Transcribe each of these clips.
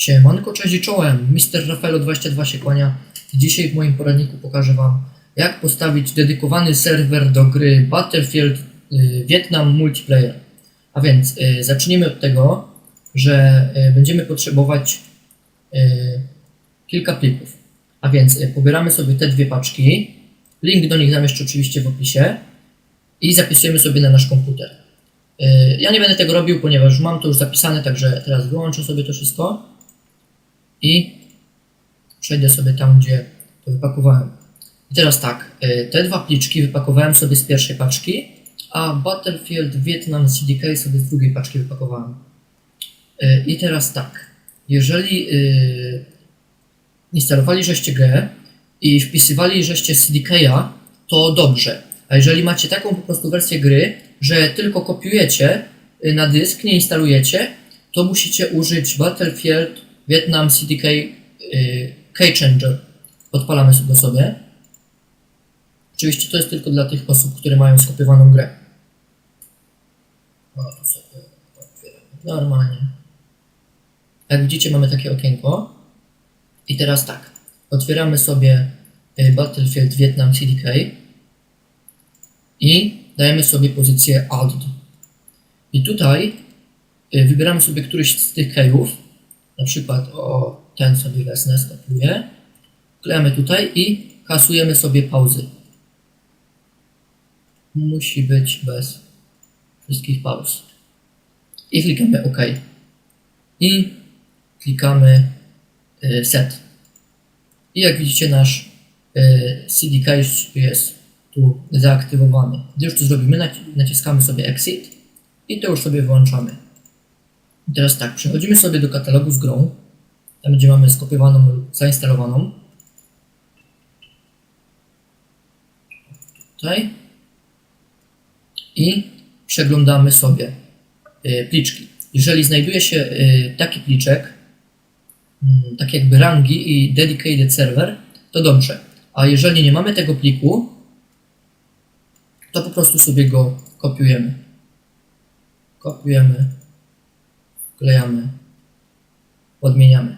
Siemanko, cześć i czołem, Mr. Rafaelo22 się kłania. Dzisiaj w moim poradniku pokażę Wam, jak postawić dedykowany serwer do gry Battlefield y, Vietnam Multiplayer. A więc y, zacznijmy od tego, że y, będziemy potrzebować y, kilka plików. A więc y, pobieramy sobie te dwie paczki, link do nich zamieszczę oczywiście w opisie i zapisujemy sobie na nasz komputer. Y, Ja nie będę tego robił, ponieważ mam to już zapisane, także teraz wyłączę sobie to wszystko i przejdę sobie tam, gdzie to wypakowałem. I teraz tak, y, te dwa pliczki wypakowałem sobie z pierwszej paczki, a Battlefield Vietnam CDK sobie z drugiej paczki wypakowałem. Y, I teraz tak, jeżeli y, instalowali żeście grę i wpisywali żeście CDK-a, to dobrze. A jeżeli macie taką po prostu wersję gry, że tylko kopiujecie na dysk, nie instalujecie, to musicie użyć Battlefield Vietnam CDK y, Keychanger. Odpalamy sobie sobie. Oczywiście to jest tylko dla tych osób, które mają skopiowaną grę. O, tu sobie otwieram. Normalnie. Jak widzicie, mamy takie okienko. I teraz tak. Otwieramy sobie y, Battlefield Vietnam CDK i dajemy sobie pozycję Alt. I tutaj y, wybieramy sobie któryś z tych keyów. Na przykład o ten sobie wezmę, skopiuję. Klejemy tutaj i kasujemy sobie pauzy. Musi być bez wszystkich pauz. I klikamy OK. I klikamy y, Set. I jak widzicie nasz y, CDK już jest tu zaaktywowany. Gdy już to zrobimy, naci- naciskamy sobie Exit i to już sobie wyłączamy. I teraz tak, przechodzimy sobie do katalogu z grą, tam gdzie mamy skopiowaną lub zainstalowaną. Tutaj. I przeglądamy sobie y, pliczki. Jeżeli znajduje się y, taki pliczek, mm, tak jakby rangi i dedicated server, to dobrze. A jeżeli nie mamy tego pliku, to po prostu sobie go kopiujemy. Kopiujemy, wklejamy, odmieniamy.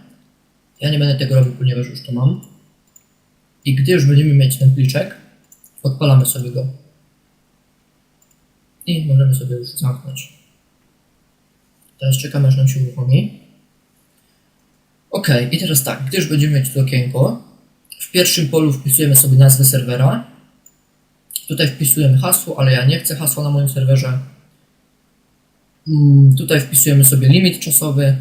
Ja nie będę tego robił, ponieważ już to mam. I gdy już będziemy mieć ten pliczek, odpalamy sobie go. I możemy sobie już zamknąć. Teraz czekamy, aż nam się uruchomi. Ok, i teraz tak, gdy już będziemy mieć to okienko, w pierwszym polu wpisujemy sobie nazwę serwera. Tutaj wpisujemy hasło, ale ja nie chcę hasła na moim serwerze. Mm, Tutaj wpisujemy sobie limit czasowy.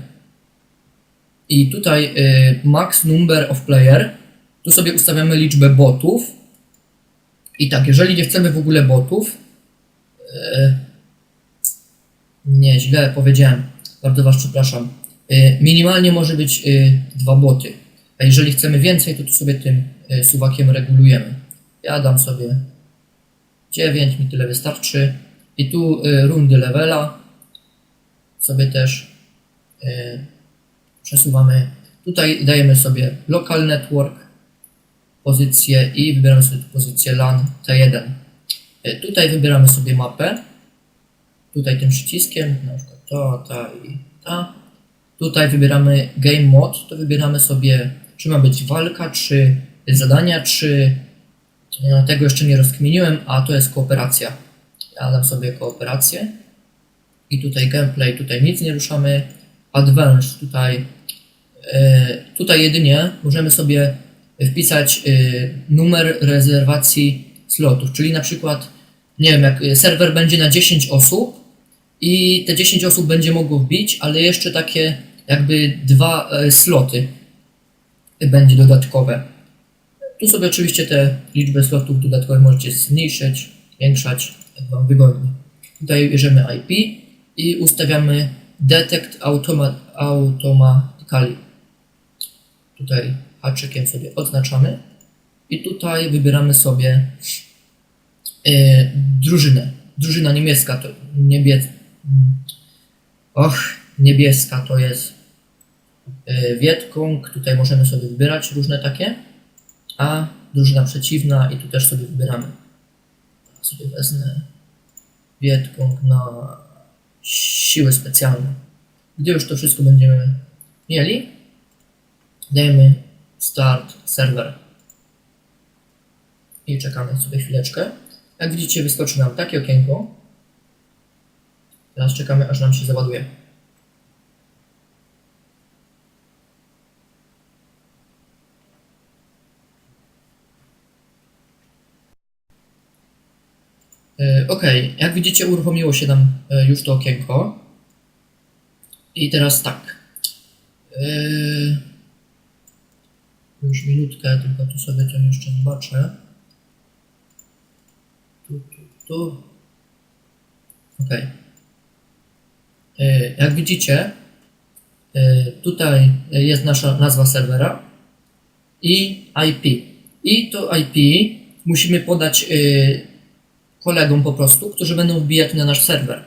I tutaj y, max number of player. Tu sobie ustawiamy liczbę botów. I tak, jeżeli nie chcemy w ogóle botów, y, nie, źle powiedziałem. Bardzo Was przepraszam. Y, minimalnie może być dwa boty. A jeżeli chcemy więcej, to tu sobie tym suwakiem regulujemy. Ja dam sobie 9, mi tyle wystarczy. I tu rundy levela sobie też y, przesuwamy. Tutaj dajemy sobie local network pozycję i wybieramy sobie pozycję LAN T1. Y, tutaj wybieramy sobie mapę. Tutaj tym przyciskiem, na przykład to, ta i ta. Tutaj wybieramy game mode, to wybieramy sobie, czy ma być walka, czy zadania, czy e, tego jeszcze nie rozkminiłem, a to jest kooperacja. Ja dam sobie kooperację i tutaj gameplay, tutaj nic nie ruszamy. Advanced tutaj, e, tutaj jedynie możemy sobie wpisać e, numer rezerwacji slotów, czyli na przykład, nie wiem, jak serwer będzie na 10 osób i te 10 osób będzie mogło wbić, ale jeszcze takie jakby dwa e, sloty będzie dodatkowe. Tu sobie oczywiście te liczbę slotów dodatkowych możecie zmniejszyć, zwiększać, jak Wam wygodnie. Tutaj bierzemy IP i ustawiamy Detect automa Automatically. Tutaj haczykiem sobie oznaczamy i tutaj wybieramy sobie e, drużynę. Drużyna niemiecka to niebie... Och, niebieska to jest e, Wietkong. Tutaj możemy sobie wybierać różne takie. A drużyna przeciwna i tu też sobie wybieramy. Sobie wezmę Wietkong na siły specjalne. Gdy już to wszystko będziemy mieli, Dajemy start server. I czekamy sobie chwileczkę. Jak widzicie, wyskoczy nam takie okienko. Teraz czekamy, aż nam się załaduje. Ok, jak widzicie, uruchomiło się nam e, już to okienko. I teraz tak. E, Już minutkę, tylko tu sobie to jeszcze zobaczę. Tu, tu, tu. Ok. E, Jak widzicie, e, tutaj jest nasza nazwa serwera i IP. I to IP musimy podać e, kolegom po prostu, którzy będą wbijać na nasz serwer.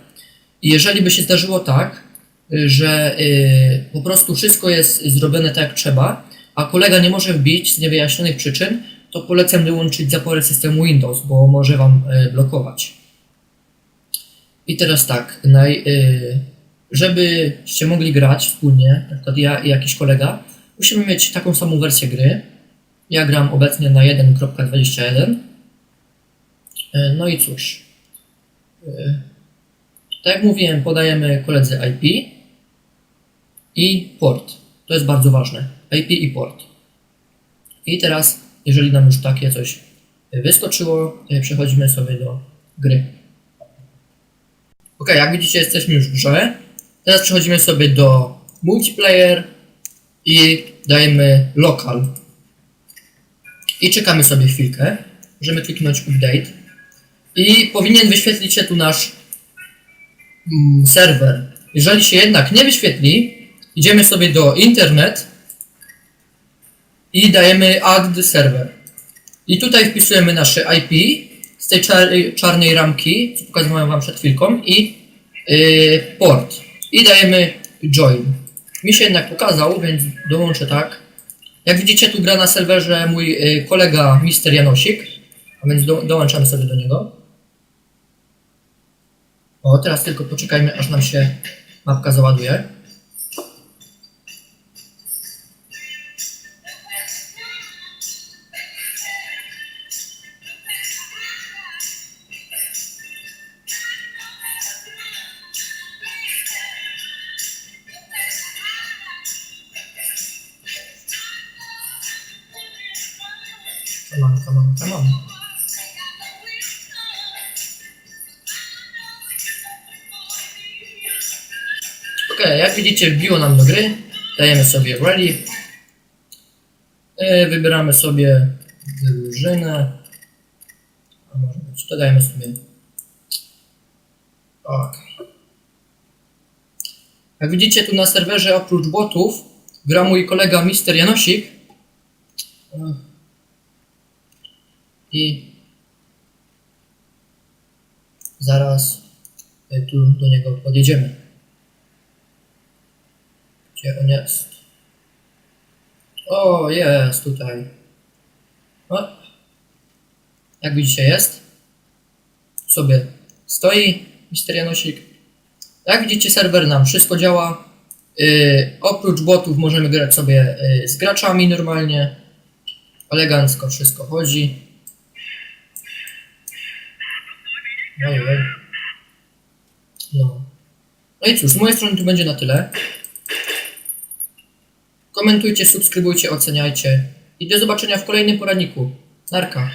I jeżeli by się zdarzyło tak, y, że y, po prostu wszystko jest zrobione tak jak trzeba, a kolega nie może wbić z niewyjaśnionych przyczyn, to polecam wyłączyć zaporę systemu Windows, bo może Wam y, blokować. I teraz tak, naj, żebyście mogli grać wspólnie, na przykład ja i jakiś kolega, musimy mieć taką samą wersję gry. Ja gram obecnie na 1.21. E, No i cóż. E, Tak jak mówiłem, podajemy koledze IP i port. To jest bardzo ważne. IP i port. I teraz, jeżeli nam już takie coś wyskoczyło, e, przechodzimy sobie do gry. Ok, jak widzicie, jesteśmy już w grze. Teraz przechodzimy sobie do multiplayer i dajemy local. I czekamy sobie chwilkę. Możemy kliknąć update. I powinien wyświetlić się tu nasz mm, serwer. Jeżeli się jednak nie wyświetli, idziemy sobie do internet i dajemy add server. I tutaj wpisujemy nasze IP z tej czar czarnej ramki, co pokazywałem Wam przed chwilką, i yy, port. I dajemy join. Mi się jednak pokazał, więc dołączę tak. Jak widzicie, tu gra na serwerze mój yy, kolega Mister Janosik, a więc do, dołączamy sobie do niego. O, teraz tylko poczekajmy, aż nam się mapka załaduje. Come on, come on, come on. Ok, jak widzicie wbiło nam do gry. Dajemy sobie ready. E, Wybieramy sobie drużynę. A może być, to dajemy sobie. Ok. Jak widzicie tu na serwerze oprócz botów gra mój kolega Mister Janosik. I zaraz e, tu do niego podjedziemy. Gdzie on jest? O, jest tutaj. O. Jak widzicie, jest. Sobie stoi Mister Janosik. Jak widzicie, serwer nam wszystko działa. Yy, oprócz botów możemy grać sobie yy, z graczami normalnie. Elegancko wszystko chodzi. Ojej. No. No i cóż, z mojej strony tu będzie na tyle. Komentujcie, subskrybujcie, oceniajcie i do zobaczenia w kolejnym poradniku. Narka.